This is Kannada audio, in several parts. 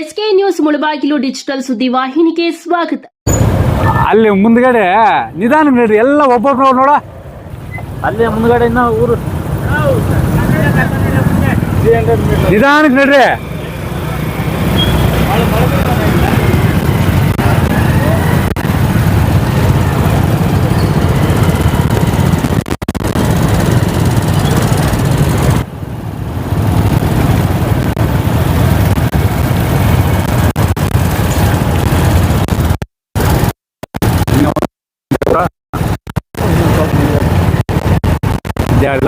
ಎಸ್ಕೆ ನ್ಯೂಸ್ ಮುಳಬಾಗಿಲು ಡಿಜಿಟಲ್ ಸುದ್ದಿ ವಾಹಿನಿಗೆ ಸ್ವಾಗತ. ಅಲ್ಲಿ ಮುಂದ್ಗಡೆ ನಿಧಾನ ನಡ್ರಿ ಎಲ್ಲ ಒಬ್ಬೊಬ್ರು ನೋಡ. ಅಲ್ಲೇ ಮುಂದ್ಗಡೆ ಇನ್ನ ಊರು. ನಿಧಾನಕ್ಕೆ ನಡ್ರಿ.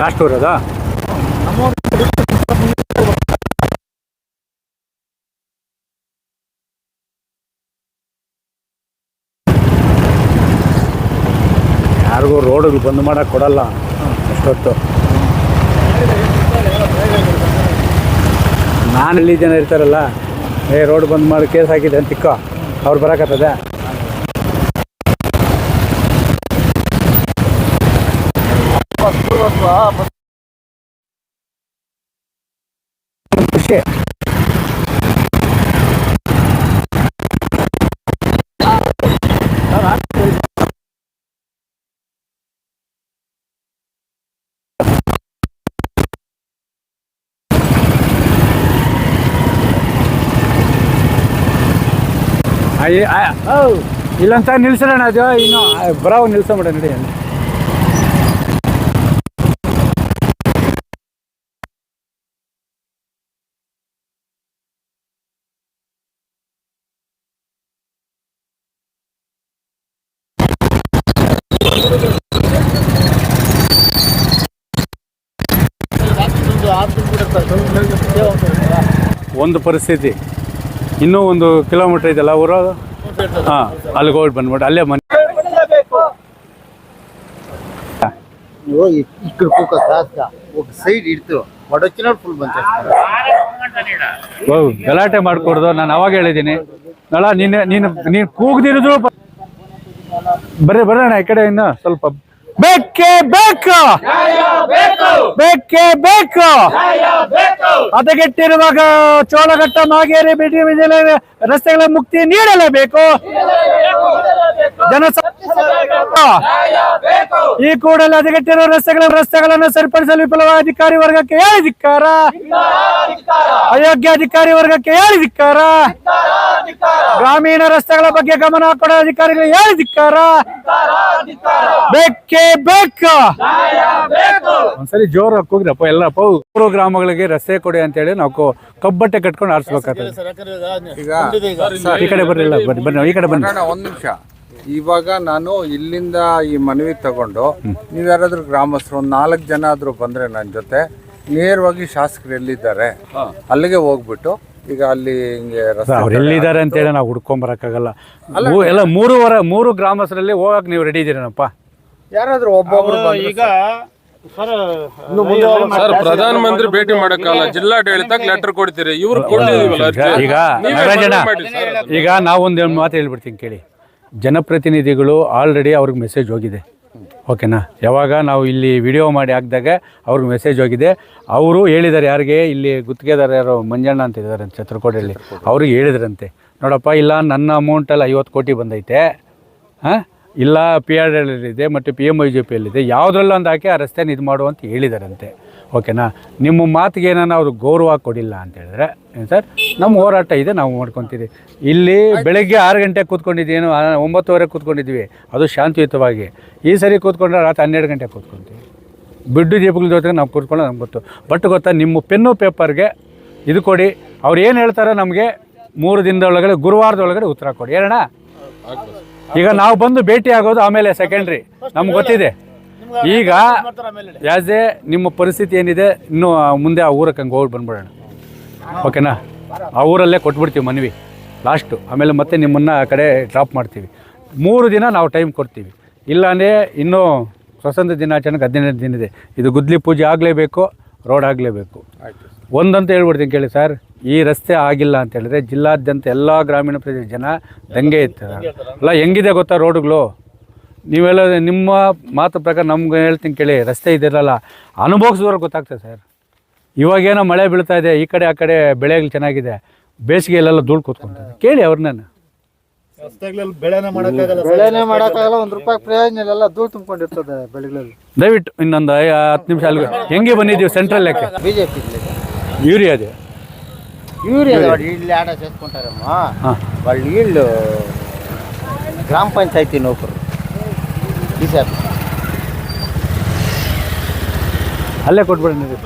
ಲಾಸ್ಟ್ ಊರ್ ಅದಾ? ಯಾರಿಗೂ ರೋಡ್ಗಳು ಬಂದ್ ಮಾಡಕ್ ಕೊಡಲ್ಲ. ಅಷ್ಟೊತ್ತು. ನಾನು ಇಲ್ಲಿ ಜನ ಇರ್ತಾರಲ್ಲ, ಏ ರೋಡ್ ಬಂದ್ ಮಾಡಿ, ಕೇಸ್ ಹಾಕಿದೆ ಅಂತ ತಿಕ್ಕೋ ಅವ್ರು ಬರಕತ್ತದ? ಖುಷಿ ಅಯ್ಯ- ಔ, ಇಲ್ಲಂತ ನಿಲ್ಸೋಣ ಅದು ಇನ್ನು ಬರಾವ್ ನಿಲ್ಸೋಣ ನಡಿ ಅಲ್ಲಿ ಒಂದು ಪರಿಸ್ಥಿತಿ. ಇನ್ನೂ ಒಂದು ಕಿಲೋಮೀಟರ್ ಇದೆಯಲ್ಲ ಊರು? ಹಾ ಅಲ್ಲಿಗೆ ಹೋಗಿ ಬಂದ್ಬಿಟ್ಟು ಅಲ್ಲೇ ಮನೆ. ಗಲಾಟೆ ಮಾಡ್ಕೊಡ್ದು. ನಾನು ಅವಾಗ ಹೇಳಿದ್ದೀನಿ. ನೋಡ ನೀನು ನೀನು ನೀನು ಕೂಗ್ದಿರಿದ್ರು ಬರ್ರಿ ಬರೋಣ ಈ ಕಡೆ ಇನ್ನು ಸ್ವಲ್ಪ. ಬೇಕೇ ಬೇಕು. ಬೇಕೇ ಬೇಕು. ಹದಗೆಟ್ಟಿರುವಾಗ ಚೋಳಘಟ್ಟ ಮಾಗೇರಿ ಬಿಡಿ ರಸ್ತೆಗಳ ಮುಕ್ತಿ ನೀಡಲೇಬೇಕು. ಜನ ಈ ಕೂಡಲೇ ಹದಗೆಟ್ಟಿರುವ ರಸ್ತೆಗಳ ರಸ್ತೆಗಳನ್ನು ಸರಿಪಡಿಸಲು ವಿಫಲವಾದ ಅಧಿಕಾರಿ ವರ್ಗಕ್ಕೆ ಹೇಳಿ ಧಿಕ್ಕಾರ ಅಯೋಗ್ಯ ಅಧಿಕಾರಿ ವರ್ಗಕ್ಕೆ ಹೇಳಿ ಧಿಕ್ಕಾರ ಗ್ರಾಮೀಣ ರಸ್ತೆಗಳ ಬಗ್ಗೆ ಗಮನ ಕೊಡೋ ಅಧಿಕಾರಿಗಳು ಹೇಳಿ ಧಿಕ್ಕಾರ ಬೇಕೇ ಬೇಕು ಒಂದ್ಸರಿ ಜೋರು ಕೂಗ್ರಪ್ಪ ಎಲ್ಲ ಮೂರು ಗ್ರಾಮಗಳಿಗೆ ರಸ್ತೆ ಕೊಡಿ ಅಂತ ಹೇಳಿ ನಾವು ಕಬ್ಬಟ್ಟೆ ಕಟ್ಕೊಂಡು ಆರಿಸ್ಬೇಕಾಗ್ತದೆ ಈ ಕಡೆ ಬರ್ಲಿಲ್ಲ ಬನ್ನಿ ಬನ್ನಿ ಈ ಕಡೆ ಬನ್ನಿ ಒಂದ್ ನಿಮಿಷ ಇವಾಗ ನಾನು ಇಲ್ಲಿಂದ ಈ ಮನವಿ ತಗೊಂಡು ನೀವು ಯಾರಾದ್ರೂ ಗ್ರಾಮಸ್ಥರು ಒಂದು ನಾಲ್ಕು ಜನ ಆದರೂ ಬಂದ್ರೆ ನನ್ನ ಜೊತೆ ನೇರವಾಗಿ ಶಾಸಕರು ಎಲ್ಲಿದ್ದಾರೆ? ಅಲ್ಲಿಗೆ ಹೋಗ್ಬಿಟ್ಟು ಈಗ ಅಲ್ಲಿ ಹಿಂಗೆ ರಸ್ತೆ ಅವ್ರು ಎಲ್ಲಿದ್ದಾರೆ ಅಂತ ಹೇಳಿ ನಾವು ಹುಡ್ಕೊಂಬರಕ್ಕಾಗಲ್ಲ. ಮೂ- ಎಲ್ಲ ಮೂರುವರೆ ಮೂರು ಗ್ರಾಮಸ್ಥರಲ್ಲಿ ಹೋಗಕ್ಕೆ ನೀವು ರೆಡಿ ಇದ್ದೀರೇನಪ್ಪ ಯಾರಾದ್ರೂ ಒಬ್ಬೊಬ್ರು ಬಂದ್ರೆ ಈಗ ಸರ್ ಸರ್ ಪ್ರಧಾನ ಮಂತ್ರಿ ಭೇಟಿ ಮಾಡಕ್ಕಲ್ಲ ಜಿಲ್ಲಾಡಳಿತಕ್ಕೆ ಲೆಟರ್ ಕೊಡ್ತೀರಿ. ಇವ್ರು ಕೊಟ್ಟಿದೀವಲ್ಲ ಅರ್ಜಿ. ಈಗ ನಾವು ಮಾಡಿ ಸರ್. ಈಗ ನಾವೊಂದು ಮಾತು ಹೇಳ್ಬಿಡ್ತೀನಿ ಕೇಳಿ. ಜನಪ್ರತಿನಿಧಿಗಳು ಆಲ್ರೆಡಿ ಅವ್ರಿಗೆ ಮೆಸೇಜ್ ಹೋಗಿದೆ. ಓಕೆನಾ ಯಾವಾಗ ನಾವು ಇಲ್ಲಿ ವಿಡಿಯೋ ಮಾಡಿ ಹಾಕಿದಾಗ ಅವ್ರಿಗೆ ಮೆಸೇಜ್ ಹೋಗಿದೆ. ಅವರು ಹೇಳಿದ್ದಾರೆ ಯಾರಿಗೆ? ಇಲ್ಲಿ ಗುತ್ತಿಗೆದಾರ ಯಾರು ಮಂಜಣ್ಣ ಅಂತ ಇದ್ದಾರೆ ಚತ್ರಕೋಟೆಯಲ್ಲಿ ಅವ್ರಿಗೆ ಹೇಳಿದ್ರಂತೆ. ನೋಡಪ್ಪ ಇಲ್ಲ ನನ್ನ ಅಮೌಂಟಲ್ಲಿ ಐವತ್ತು ಕೋಟಿ ಬಂದೈತೆ. ಹಾಂ? ಇಲ್ಲ ಪಿ ಆರ್ ಇದೆ ಮತ್ತು ಪಿ ಎಂ ಐ ಜೆ ಪಿಯಲ್ಲಿದೆ ಇದೆ. ಯಾವುದ್ರಲ್ಲೊಂದು ಹಾಕಿ ಆ ರಸ್ತೆನ ಇದು ಮಾಡು ಅಂತ ಹೇಳಿದಾರಂತೆ. ಓಕೆನಾ? ನಿಮ್ಮ ಮಾತಿಗೆ ಏನಾನ ಅವರು ಗೌರವ ಕೊಡಿಲ್ಲ ಅಂತ ಹೇಳಿದ್ರೆ, ಏನು ಸರ್? ನಮ್ಮ ಹೋರಾಟ ಇದೆ, ನಾವು ಮಾಡ್ಕೊತೀವಿ. ಇಲ್ಲಿ ಬೆಳಗ್ಗೆ ಆರು ಗಂಟೆಗೆ ಕೂತ್ಕೊಂಡಿದ್ದೇನು ಒಂಬತ್ತುವರೆಗೆ ಕೂತ್ಕೊಂಡಿದ್ದೀವಿ, ಅದು ಶಾಂತಿಯುತವಾಗಿ. ಈ ಸರಿ ಕೂತ್ಕೊಂಡ್ರೆ ರಾತ್ರಿ ಹನ್ನೆರಡು ಗಂಟೆಗೆ ಕೂತ್ಕೊತೀವಿ. ಬಿಡ್ಡು ದೀಪಗಳ ಜೊತೆಗೆ ನಾವು ಕೂತ್ಕೊಂಡು ನಮ್ಗೆ ಗೊತ್ತು. ಬಟ್ ಗೊತ್ತಾ, ನಿಮ್ಮ ಪೆನ್ನು ಪೇಪರ್ಗೆ ಇದು ಕೊಡಿ. ಅವ್ರು ಏನು ಹೇಳ್ತಾರೆ ನಮಗೆ ಮೂರು ದಿನದೊಳಗಡೆ, ಗುರುವಾರದೊಳಗಡೆ ಉತ್ತರ ಕೊಡಿ ಹೇಳೋಣ ಈಗ ನಾವು ಬಂದು ಭೇಟಿ ಆಗೋದು ಆಮೇಲೆ ಸೆಕೆಂಡ್ರಿ ನಮ್ಗೆ ಗೊತ್ತಿದೆ. ಈಗ ಆ್ಯಸ್ ಎ ನಿಮ್ಮ ಪರಿಸ್ಥಿತಿ ಏನಿದೆ ಇನ್ನು ಮುಂದೆ ಆ ಊರಕ್ಕೆ ಹಂಗೆ ಹೋಗಿ ಬಂದ್ಬಿಡೋಣ. ಓಕೆನಾ? ಆ ಊರಲ್ಲೇ ಕೊಟ್ಬಿಡ್ತೀವಿ ಮನವಿ. ಲಾಸ್ಟು ಆಮೇಲೆ ಮತ್ತೆ ನಿಮ್ಮನ್ನು ಆ ಕಡೆ ಡ್ರಾಪ್ ಮಾಡ್ತೀವಿ. ಮೂರು ದಿನ ನಾವು ಟೈಮ್ ಕೊಡ್ತೀವಿ. ಇಲ್ಲಾಂದರೆ ಇನ್ನೂ ಸ್ವತಂತ್ರ ದಿನಾಚರಣೆಗೆ ಹದಿನೈದು ದಿನ ಇದೆ. ಇದು ಗುದ್ಲಿ ಪೂಜೆ ಆಗಲೇಬೇಕು ರೋಡ್ ಆಗಲೇಬೇಕು. ಒಂದಂತ ಹೇಳ್ಬಿಡ್ತೀನಿ ಕೇಳಿ ಸರ್ ಈ ರಸ್ತೆ ಆಗಿಲ್ಲ ಅಂತ ಹೇಳಿದ್ರೆ ಜಿಲ್ಲಾದ್ಯಂತ ಎಲ್ಲ ಗ್ರಾಮೀಣ ಪ್ರದೇಶ ಜನ ದಂಗೆ ಇರ್ತಾರೆ. ಅಲ್ಲ ಹೆಂಗಿದೆ ಗೊತ್ತಾ ರೋಡುಗಳು ನೀವೆಲ್ಲ ನಿಮ್ಮ ಮಾತು ಪ್ರಕಾರ ನಮ್ಗೆ ಹೇಳ್ತೀನಿ ಕೇಳಿ ರಸ್ತೆ ಇದಿರಲ್ಲ. ಅನುಭವಿಸಿದ್ರೆ ಗೊತ್ತಾಗ್ತದೆ ಸರ್. ಇವಾಗೇನೋ ಮಳೆ ಬೀಳ್ತಾ ಇದೆ ಈ ಕಡೆ ಆ ಕಡೆ ಬೆಳೆಗಳು ಚೆನ್ನಾಗಿದೆ ಬೇಸಿಗೆಯಲ್ಲೆಲ್ಲ ಧೂಳು ಕೂತ್ಕೊಂತಾರೆ ಕೇಳಿ ಅವ್ರನ್ನ. ಬೆಳೆನೇ ಮಾಡೋಕ್ಕಾಗಲ್ಲ ಒಂದು ರೂಪಾಯಿ ಪ್ರಯೋಜನ ಧೂಳು ಬೆಳೆಗಳಲ್ಲಿ. ದಯವಿಟ್ಟು ಇನ್ನೊಂದು ಹತ್ತು ನಿಮಿಷ ಅಲ್ಲಿ ಹೆಂಗೆ ಬಂದಿದ್ದೀವಿ ಸೆಂಟ್ರಲ್ ಲೆಕ್ಕ? ಬಿಜೆಪಿ ಯೂರಿಯಾ ಇದೆ. ಯೂರಿಯಾ ಗ್ರಾಮ ಪಂಚಾಯತಿ ನೌಕರು ಈ ಸಿ ಅಲ್ಲೇ ಕೊಟ್ಬಿಡಿ ನೀವು.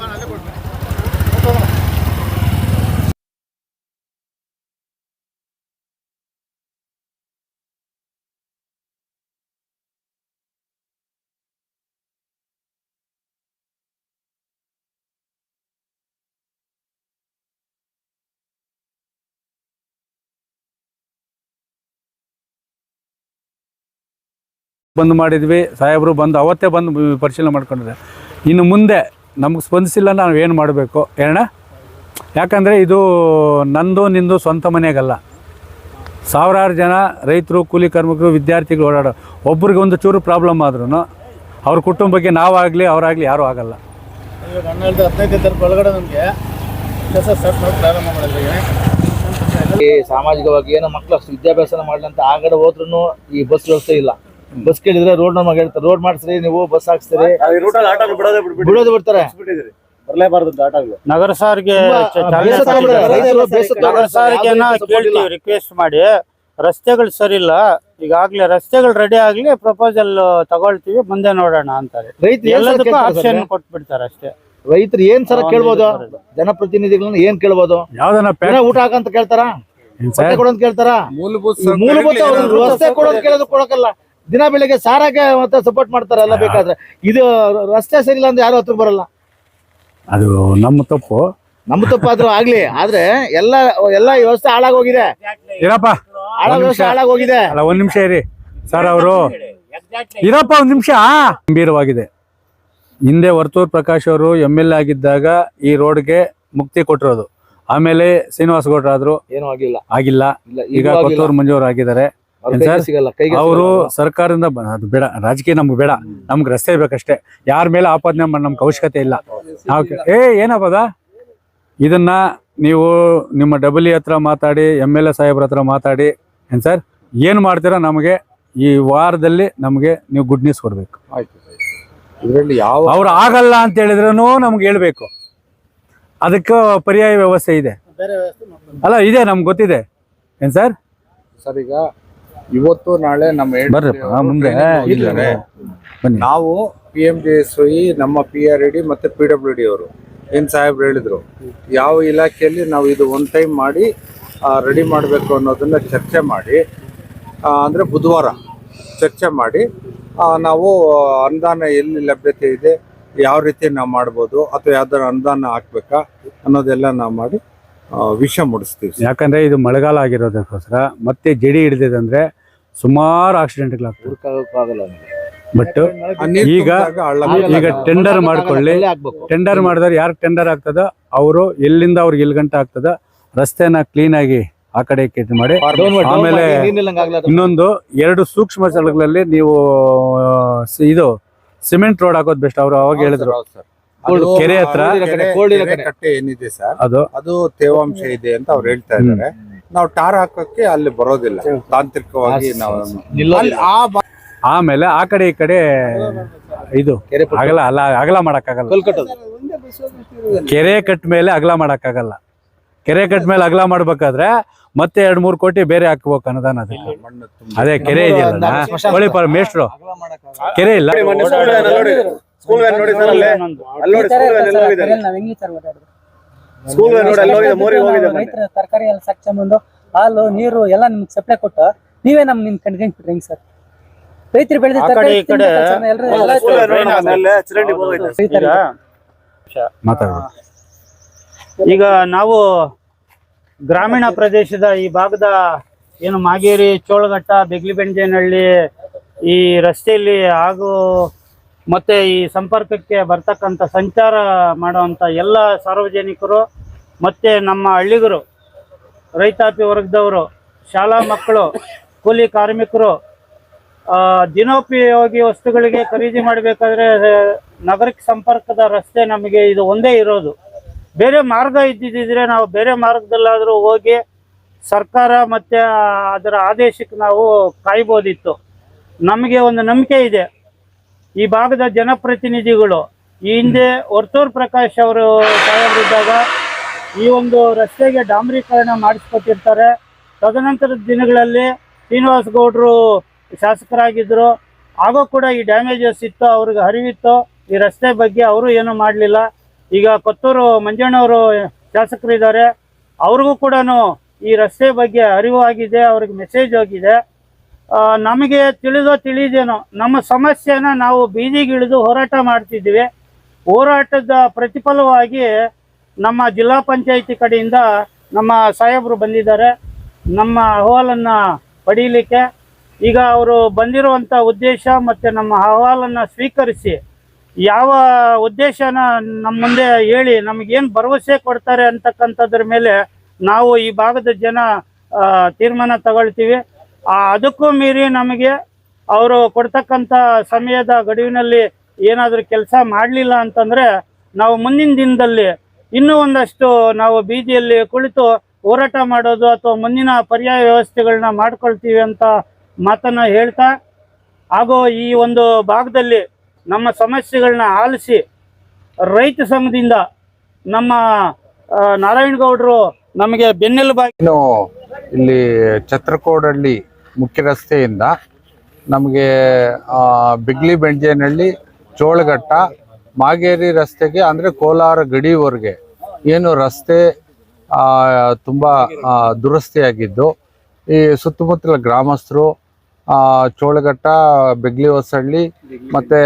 ಬಂದು ಮಾಡಿದ್ವಿ. ಸಾಹೇಬರು ಬಂದು ಅವತ್ತೇ ಬಂದು ಪರಿಶೀಲನೆ ಮಾಡ್ಕೊಂಡಿದ್ದಾರೆ ಇನ್ನು ಮುಂದೆ ನಮಗೆ ಸ್ಪಂದಿಸಿಲ್ಲ ನಾವು ಏನು ಮಾಡಬೇಕು? ಏನ ಯಾಕಂದರೆ ಇದು ನಂದು ನಿಂದು ಸ್ವಂತ ಮನೆಗಲ್ಲ. ಸಾವಿರಾರು ಜನ ರೈತರು ಕೂಲಿ ಕಾರ್ಮಿಕರು ವಿದ್ಯಾರ್ಥಿಗಳು ಓಡಾಡೋ ಒಬ್ರಿಗೆ ಒಂದು ಚೂರು ಪ್ರಾಬ್ಲಮ್ ಆದ್ರೂ ಅವ್ರ ಕುಟುಂಬಕ್ಕೆ ನಾವಾಗಲಿ ಅವರಾಗಲಿ ಯಾರೂ ಆಗಲ್ಲ. ಈ ಸಾಮಾಜಿಕವಾಗಿ ಏನೋ ಮಕ್ಕಳು ಅಷ್ಟು ವಿದ್ಯಾಭ್ಯಾಸ ಮಾಡಲಿ ಆ ಆಗಡೆ ಹೋದ್ರೂ ಈ ಬಸ್ ವ್ಯವಸ್ಥೆ ಇಲ್ಲ. ಬಸ್ ಕೇಳಿದ್ರೆ ರೋಡ್ ನಮಗೆ ಹೇಳ್ತಾರೆ ರೋಡ್ ಮಾಡಿಸ್ರಿ ನೀವು ಬಸ್ ಹಾಕ್ಸ್ತೀರಿ. ಬಿಡೋದು ಬಿಡ್ತಾರೆ. ಬರಲೇಬಾರದು ಆಟಗಳು. ನಗರ ಸಾರಿಗೆ ನಗರ ಸಾರಿಗೆನ. ಕೇಳ್ತೀವಿ ರಿಕ್ವೆಸ್ಟ್ ಮಾಡಿ. ರಸ್ತೆಗಳು ಸರಿ ಇಲ್ಲ. ಈಗಾಗ್ಲೇ ರಸ್ತೆಗಳು ರೆಡಿ ಆಗ್ಲಿ ಪ್ರಪೋಸಲ್ ತಗೊಳ್ತೀವಿ ಮುಂದೆ ನೋಡೋಣ ಅಂತಾರೆ. ಎಲ್ಲದಕ್ಕೂ ಆಪ್ಷನ್? ಕೊಟ್ಬಿಡ್ತಾರೆ ಅಷ್ಟೇ. ರೈತರು ಏನ್ ಸರ ಕೇಳ್ಬೋದು? ಜನಪ್ರತಿನಿಧಿಗಳನ್ನ ಏನ್ ಕೇಳ್ಬೋದು? ಯಾವ್ದನ್ನ ದಿನ ಊಟ ಹಾಕಂತ ಕೇಳ್ತಾರ? ಕೊಡೋಂತ ಕೇಳ್ತಾರ? ಮೂಲಭೂತ ರಸ್ತೆ ಕೊಡೋದು ಕೇಳೋದು ಕೊಡಕಲ್ಲ. ದಿನ ಬೆಳಿಗ್ಗೆ ಸಾರಾಗೆ ಮತ್ತೆ ಸಪೋರ್ಟ್ ಮಾಡ್ತಾರೆ ಎಲ್ಲ ಬೇಕಾದ್ರೆ. ಇದು ರಸ್ತೆ ಸರಿ ಇಲ್ಲ ಅಂದ್ರೆ ಯಾರು ಹತ್ರ ಬರಲ್ಲ. ಅದು ನಮ್ಮ ತಪ್ಪು. ನಮ್ಮ ತಪ್ಪಾದ್ರೂ ಆಗ್ಲಿ ಆದ್ರೆ ಎಲ್ಲ ಎಲ್ಲ ವ್ಯವಸ್ಥೆ ಹಾಳಾಗೋಗಿದೆ. ಇರಪ್ಪ ಹಾಳ ವ್ಯವಸ್ಥೆ ಹಾಳಾಗೋಗಿದೆ. ಅಲ್ಲ ಒಂದ್ ನಿಮಿಷ ಇರಿ. ಸರ್ ಅವರು. ಇರಪ್ಪ ಒಂದ್ ನಿಮಿಷ. ಗಂಭೀರವಾಗಿದೆ. ಹಿಂದೆ ವರ್ತೂರ್ ಪ್ರಕಾಶ್ ಅವರು ಎಂ ಎಲ್ ಎ ಆಗಿದ್ದಾಗ ಈ ರೋಡ್ಗೆ ಮುಕ್ತಿ ಕೊಟ್ಟಿರೋದು. ಆಮೇಲೆ ಶ್ರೀನಿವಾಸ ಗೌಡ್ರಾದ್ರು. ಏನೂ ಆಗಿಲ್ಲ. ಆಗಿಲ್ಲ. ಈಗ. ಕೊತ್ತೂರು ಮಂಜೂರು ಆಗಿದ್ದಾರೆ. ಅವ್ರ ಕೈಗೆ ಸರ್? ಸಿಗಲ್ಲ ಕೈಗೆ ಅವರು ಸರ್ಕಾರದಿಂದ ಅದು ಬೇಡ ರಾಜಕೀಯ ನಮ್ಗೆ ಬೇಡ ನಮ್ಗೆ ರಸ್ತೆ ಬೇಕಷ್ಟೇ. ಯಾರ ಮೇಲೆ ಆಪಾದನೆ ಮಾಡಿ ನಮ್ಗೆ ಅವಶ್ಯಕತೆ ಇಲ್ಲ. ನಾವು ಏ ಏನಪ್ಪದ? ಇದನ್ನ ನೀವು ನಿಮ್ಮ ಡಬ್ಲ್ಯೂ ಹತ್ರ ಮಾತಾಡಿ ಎಂ ಎಲ್ ಎ ಸಾಹೇಬ್ರ ಹತ್ರ ಮಾತಾಡಿ ಏನ್ ಸರ್? ಏನು ಮಾಡ್ತೀರಾ ನಮಗೆ? ಈ ವಾರದಲ್ಲಿ ನಮಗೆ ನೀವು ಗುಡ್ ನ್ಯೂಸ್ ಕೊಡಬೇಕು. ಇದರಲ್ಲಿ ಯಾವ ಅವ್ರು ಆಗಲ್ಲ ಅಂತ ಹೇಳಿದ್ರೂ ನಮ್ಗೆ ಹೇಳ್ಬೇಕು. ಅದಕ್ಕೆ ಪರ್ಯಾಯ ವ್ಯವಸ್ಥೆ ಇದೆ. ಅಲ್ಲ ಇದೆ ನಮ್ಗೆ ಗೊತ್ತಿದೆ. ಏನ್ ಸರ್? ಸರ್ ಈಗ ಇವತ್ತು ನಾಳೆ ನಮ್ಮ ಬರ್ರಪ್ಪ ಮುಂದೆ ಬನ್ನಿ. ನಾವು P M J S Y ನಮ್ಮ ಪಿ ಆರ್ ಡಿ ಮತ್ತೆ ಪಿ ಡಬ್ಲ್ಯೂ ಡಿ ಅವರು. ಏನ್ ಸಾಹೇಬ್ರು ಹೇಳಿದ್ರು? ಯಾವ ಇಲಾಖೆಯಲ್ಲಿ ನಾವು ಇದು ಒನ್ ಟೈಮ್ ಮಾಡಿ ರೆಡಿ ಮಾಡಬೇಕು ಅನ್ನೋದನ್ನ ಚರ್ಚೆ ಮಾಡಿ ಅಂದ್ರೆ ಬುಧವಾರ ಚರ್ಚೆ ಮಾಡಿ ನಾವು ಅನುದಾನ ಎಲ್ಲಿ ಲಭ್ಯತೆ ಇದೆ ಯಾವ ರೀತಿ ನಾವು ಮಾಡ್ಬೋದು ಅಥವಾ ಯಾವ್ದಾರು ಅನುದಾನ ಹಾಕ್ಬೇಕಾ ಅನ್ನೋದೆಲ್ಲ ನಾವು ಮಾಡಿ ವಿಷಯ ಮುಡಿಸ್ತೀವಿ. ಯಾಕಂದ್ರೆ ಇದು ಮಳೆಗಾಲ ಆಗಿರೋದಕ್ಕೋಸ್ಕರ ಮತ್ತೆ ಜಡಿ ಹಿಡಿದಿದೆ ಸುಮಾರು ಆಕ್ಸಿಡೆಂಟ್ಗಳಾಗ್ತವೆ ಅವ್ನಿಗೆ. ಬಟ್ ಈಗ. ಈಗ ಟೆಂಡರ್ ಮಾಡ್ಕೊಳ್ಳಿ. ಟೆಂಡರ್ ಮಾಡಿದ್ರೆ ಯಾರು ಟೆಂಡರ್ ಆಗ್ತದ? ಅವರು ಎಲ್ಲಿಂದ ಅವ್ರಿಗೆ ಎಲ್ಲಿ ಗಂಟೆ ಆಗ್ತದ? ರಸ್ತೆನ ಕ್ಲೀನ್ ಆಗಿ ಆ ಕಡೆ ಕೆಟ್ಟ ಮಾಡಿ. ಆಮೇಲೆ. ಇನ್ನೊಂದು ಎರಡು ಸೂಕ್ಷ್ಮ ಸ್ಥಳಗಳಲ್ಲಿ ನೀವು ಇದು ಸಿಮೆಂಟ್ ರೋಡ್ ಹಾಕೋದ್ ಬೆಸ್ಟ್ ಅವರು ಅವಾಗ ಹೇಳಿದ್ರು. ಕೆರೆ ಹತ್ರ ಏನಿದೆ ಸರ್? ಅದು ಅದು ತೇವಾಂಶ ಇದೆ ಅಂತ ಅವ್ರು ಹೇಳ್ತಾ ಇದ್ದಾರೆ. ನಾವು ಟಾರ್ ಹಾಕಕ್ಕೆ ಅಲ್ಲಿ ಬರೋದಿಲ್ಲ. ತಾಂತ್ರಿಕವಾಗಿ ನಾವು ಅಲ್ಲಿ ಆ ಆಮೇಲೆ ಆ ಕಡೆ ಈ ಕಡೆ ಇದು ಅಗಲ ಅಲ್ಲ ಅಗಲ ಮಾಡಕ್ಕಾಗಲ್ಲ. ಕೆರೆ ಕಟ್ ಮೇಲೆ ಅಗಲ ಮಾಡಕ್ಕಾಗಲ್ಲ. ಕೆರೆ ಕಟ್ ಮೇಲೆ ಅಗಲ ಮಾಡ್ಬೇಕಾದ್ರೆ ಮತ್ತೆ ಎರಡ್ ಮೂರ್ ಕೋಟಿ ಬೇರೆ ಹಾಕ್ಬೇಕು ಅನುದಾನ ಅದಕ್ಕೆ. ಅದೇ ಕೆರೆ ಇದೆಯಲ್ಲ ಹೊಳಿ ಪರ ಮೇಷ್ಟ್ರು. ಕೆರೆ ಇಲ್ಲ. ರೈತರ ತರಕಾರಿ ಎಲ್ಲ ಸಾಕ್ಸ್ಕೊಂಬಂದು ಹಾಲು ನೀರು ಎಲ್ಲ ನಿಮ್ಗೆ ಸಪ್ಲೈ ಕೊಟ್ಟು ನೀವೇ ನಮ್ ನಿಮ್ ಕಣ್ಕೊಂಡ್ಬಿಟ್ರಿ ಹೆಂಗ್ ಸರ್? ರೈತರು ಬೆಳೆದ ಆ ಕಡೆ ಈ ಕಡೆ. ಮಾತಾಡ ಈಗ ನಾವು ಗ್ರಾಮೀಣ ಪ್ರದೇಶದ ಈ ಭಾಗದ ಏನು ಮಾಗೇರಿ ಚೋಳಘಟ್ಟ ಬೆಗ್ಲಿಬೆಂಜೇನಹಳ್ಳಿ ಈ ರಸ್ತೆಯಲ್ಲಿ ಹಾಗೂ ಮತ್ತೆ ಈ ಸಂಪರ್ಕಕ್ಕೆ ಬರ್ತಕ್ಕಂಥ ಸಂಚಾರ ಮಾಡುವಂಥ ಎಲ್ಲ ಸಾರ್ವಜನಿಕರು, ಮತ್ತೆ ನಮ್ಮ ಹಳ್ಳಿಗರು, ರೈತಾಪಿ ವರ್ಗದವರು, ಶಾಲಾ ಮಕ್ಕಳು, ಕೂಲಿ ಕಾರ್ಮಿಕರು ದಿನೋಪಯೋಗಿ ವಸ್ತುಗಳಿಗೆ ಖರೀದಿ ಮಾಡಬೇಕಾದ್ರೆ ನಗರಕ್ಕೆ ಸಂಪರ್ಕದ ರಸ್ತೆ ನಮಗೆ ಇದು ಒಂದೇ ಇರೋದು. ಬೇರೆ ಮಾರ್ಗ ಇದ್ದಿದ್ದರೆ ನಾವು ಬೇರೆ ಮಾರ್ಗದಲ್ಲಾದರೂ ಹೋಗಿ ಸರ್ಕಾರ ಮತ್ತು ಅದರ ಆದೇಶಕ್ಕೆ ನಾವು ಕಾಯ್ಬೋದಿತ್ತು. ನಮಗೆ ಒಂದು ನಂಬಿಕೆ ಇದೆ. ಈ ಭಾಗದ ಜನಪ್ರತಿನಿಧಿಗಳು, ಈ ಹಿಂದೆ ವರ್ತೂರ್ ಪ್ರಕಾಶ್ ಅವರು ಸಾಹೇಬರಿದ್ದಾಗ ಈ ಒಂದು ರಸ್ತೆಗೆ ಡಾಂಬರೀಕರಣ ಮಾಡಿಸ್ಕೊಟ್ಟಿರ್ತಾರೆ. ತದನಂತರದ ದಿನಗಳಲ್ಲಿ ಶ್ರೀನಿವಾಸ ಗೌಡರು ಶಾಸಕರಾಗಿದ್ದರು ಆಗೋ ಕೂಡ ಈ ಡ್ಯಾಮೇಜಸ್ ಇತ್ತು, ಅವ್ರಿಗೆ ಅರಿವಿತ್ತು. ಈ ರಸ್ತೆ ಬಗ್ಗೆ ಅವರು ಏನೂ ಮಾಡಲಿಲ್ಲ. ಈಗ ಕೊತ್ತೂರು ಮಂಜಣ್ಣವರು ಶಾಸಕರಿದ್ದಾರೆ. ಅವ್ರಿಗೂ ಕೂಡ ಈ ರಸ್ತೆ ಬಗ್ಗೆ ಅರಿವು ಆಗಿದೆ, ಅವ್ರಿಗೆ ಮೆಸೇಜ್ ಹೋಗಿದೆ. ನಮಗೆ ತಿಳಿದೋ ತಿಳಿದೇನೋ, ನಮ್ಮ ಸಮಸ್ಯೆನ ನಾವು ಬೀದಿಗಿಳಿದು ಹೋರಾಟ ಮಾಡ್ತಿದ್ದೀವಿ. ಹೋರಾಟದ ಪ್ರತಿಫಲವಾಗಿ ನಮ್ಮ ಜಿಲ್ಲಾ ಪಂಚಾಯಿತಿ ಕಡೆಯಿಂದ ನಮ್ಮ ಸಾಹೇಬರು ಬಂದಿದ್ದಾರೆ. ನಮ್ಮ ಅಹವಾಲನ್ನು ಪಡೀಲಿಕ್ಕೆ ಈಗ ಅವರು ಬಂದಿರುವಂಥ ಉದ್ದೇಶ ಮತ್ತು ನಮ್ಮ ಅಹವಾಲನ್ನು ಸ್ವೀಕರಿಸಿ ಯಾವ ಉದ್ದೇಶನ ನಮ್ಮ ಮುಂದೆ ಹೇಳಿ ನಮಗೇನು ಭರವಸೆ ಕೊಡ್ತಾರೆ ಅಂತಕ್ಕಂಥದ್ರ ಮೇಲೆ ನಾವು ಈ ಭಾಗದ ಜನ ತೀರ್ಮಾನ ತಗೊಳ್ತೀವಿ. ಅದಕ್ಕೂ ಮೀರಿ ನಮಗೆ ಅವರು ಕೊಡ್ತಕ್ಕಂಥ ಸಮಯದ ಗಡುವಿನಲ್ಲಿ ಏನಾದರೂ ಕೆಲಸ ಮಾಡಲಿಲ್ಲ ಅಂತಂದರೆ ನಾವು ಮುಂದಿನ ದಿನದಲ್ಲಿ ಇನ್ನೂ ಒಂದಷ್ಟು ನಾವು ಬೀದಿಯಲ್ಲಿ ಕುಳಿತು ಹೋರಾಟ ಮಾಡೋದು ಅಥವಾ ಮುಂದಿನ ಪರ್ಯಾಯ ವ್ಯವಸ್ಥೆಗಳನ್ನ ಮಾಡ್ಕೊಳ್ತೀವಿ ಅಂತ ಮಾತನ್ನು ಹೇಳ್ತಾ, ಹಾಗೂ ಈ ಒಂದು ಭಾಗದಲ್ಲಿ ನಮ್ಮ ಸಮಸ್ಯೆಗಳನ್ನ ಆಲಿಸಿ ರೈತ ಸಂಘದಿಂದ ನಮ್ಮ ನಾರಾಯಣಗೌಡರು ನಮಗೆ ಬೆನ್ನೆಲುಬಾಗಿ ಇಲ್ಲಿ ಛತ್ರಕೋಡಹಳ್ಳಿ ಮುಖ್ಯ ರಸ್ತೆಯಿಂದ ನಮಗೆ ಬಿಗ್ಲಿ ಬೆಂಜೇನಹಳ್ಳಿ ಚೋಳಘಟ್ಟ ಮಾಗೇರಿ ರಸ್ತೆಗೆ ಅಂದರೆ ಕೋಲಾರ ಗಡಿವರೆಗೆ ಏನು ರಸ್ತೆ ಆ, ತುಂಬ ದುರಸ್ತಿಯಾಗಿದ್ದು. ಈ ಸುತ್ತಮುತ್ತಲ ಗ್ರಾಮಸ್ಥರು ಆ, ಚೋಳಘಟ್ಟ ಬೆಗ್ಲಿ ಹೊಸಳ್ಳಿ ಮತ್ತು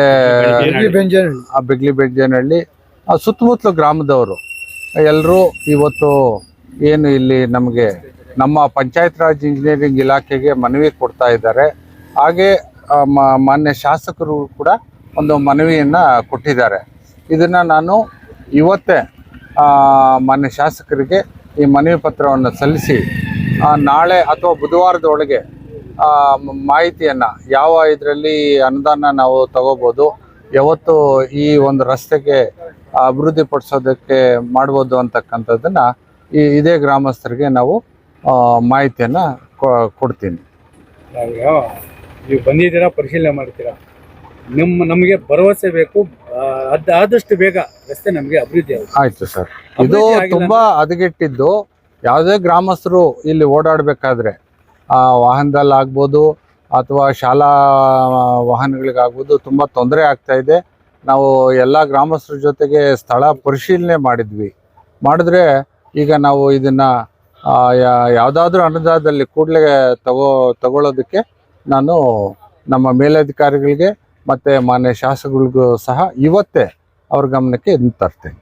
ಬೆಗ್ಲಿ ಬಿಗ್ಲಿ ಬೆಂಜೇನಹಳ್ಳಿ ಆ ಸುತ್ತಮುತ್ತಲ ಗ್ರಾಮದವರು. ಎಲ್ಲರೂ ಇವತ್ತು ಏನು ಇಲ್ಲಿ ನಮಗೆ ನಮ್ಮ ಪಂಚಾಯತ್ ರಾಜ್ ಇಂಜಿನಿಯರಿಂಗ್ ಇಲಾಖೆಗೆ ಮನವಿ ಕೊಡ್ತಾ ಇದ್ದಾರೆ. ಹಾಗೆ ಮಾನ್ಯ ಶಾಸಕರು ಕೂಡ ಒಂದು ಮನವಿಯನ್ನು ಕೊಟ್ಟಿದ್ದಾರೆ. ಇದನ್ನು ನಾನು ಇವತ್ತೇ ಮಾನ್ಯ ಶಾಸಕರಿಗೆ ಈ ಮನವಿ ಪತ್ರವನ್ನು ಸಲ್ಲಿಸಿ ನಾಳೆ ಅಥವಾ ಬುಧವಾರದೊಳಗೆ ಮಾಹಿತಿಯನ್ನು ಯಾವ ಇದರಲ್ಲಿ ಅನುದಾನ ನಾವು ತಗೋಬೋದು, ಯಾವತ್ತು ಈ ಒಂದು ರಸ್ತೆಗೆ ಅಭಿವೃದ್ಧಿಪಡಿಸೋದಕ್ಕೆ ಮಾಡ್ಬೋದು ಅಂತಕ್ಕಂಥದ್ದನ್ನು ಈ ಇದೇ ಗ್ರಾಮಸ್ಥರಿಗೆ ನಾವು ಮಾಹಿತಿಯನ್ನು ಕೊಡ್ತೀನಿ. ನೀವು ಬಂದಿದ್ದೀರಾ ಪರಿಶೀಲನೆ ಮಾಡ್ತೀರಾ? ನಿಮ್ಮ ನಮಗೆ ಭರವಸೆ ಬೇಕು ಆದಷ್ಟು ಬೇಗ ರಸ್ತೆ ನಮಗೆ ಅಭಿವೃದ್ಧಿ ಆಯ್ತು ಸರ್. ಇದು ತುಂಬ ಹದಗೆಟ್ಟಿದ್ದು. ಯಾವುದೇ ಗ್ರಾಮಸ್ಥರು ಇಲ್ಲಿ ಓಡಾಡಬೇಕಾದ್ರೆ ಆ ವಾಹನದಲ್ಲಿ ಆಗ್ಬೋದು ಅಥವಾ ಶಾಲಾ ವಾಹನಗಳಿಗಾಗ್ಬೋದು ತುಂಬ ತೊಂದರೆ ಆಗ್ತಾ ಇದೆ. ನಾವು ಎಲ್ಲ ಗ್ರಾಮಸ್ಥರ ಜೊತೆಗೆ ಸ್ಥಳ ಪರಿಶೀಲನೆ ಮಾಡಿದ್ವಿ. ಮಾಡಿದ್ರೆ ಈಗ ನಾವು ಇದನ್ನ ಯಾವುದಾದ್ರೂ ಅನುದಾನದಲ್ಲಿ ಕೂಡಲೇ ತಗೋ, ತಗೊಳ್ಳೋದಕ್ಕೆ ನಾನು ನಮ್ಮ ಮೇಲಧಿಕಾರಿಗಳಿಗೆ ಮತ್ತು ಮಾನ್ಯ ಶಾಸಕರಿಗೂ ಸಹ ಇವತ್ತೇ ಅವ್ರ ಗಮನಕ್ಕೆ ಇದನ್ನು ತರ್ತೇನೆ.